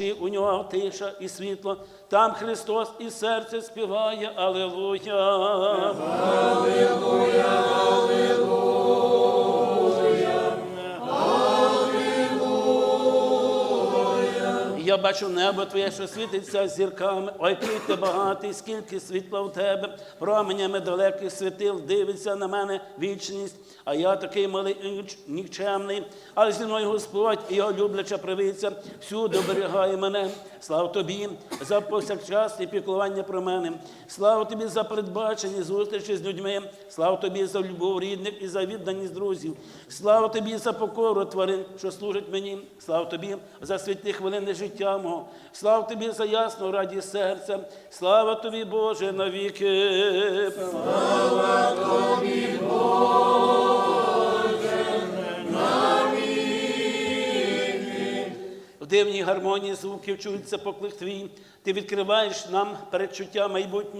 душі у нього тиша і світло. Там Христос і серце співає. Аллилуйя. Я бачу небо твоє, що світиться зірками. Ой, який ти багатий, скільки світла в тебе, променями далеких світил дивиться на мене вічність. А я такий малий і нікчемний, але зі мною Господь і його любляча правиця всюди оберігає мене. Слава тобі за повсякчас і піклування про мене. Слава тобі за передбачені зустрічі з людьми. Слава тобі за любов рідних і за відданість друзів. Слава тобі за покору тварин, що служать мені. Слава тобі за світлі хвилини життя мого. Слава тобі за ясну радість серця. Слава тобі, Боже, навіки. В дивній гармонії звуків чується поклик твій. Ти відкриваєш нам передчуття майбутнього.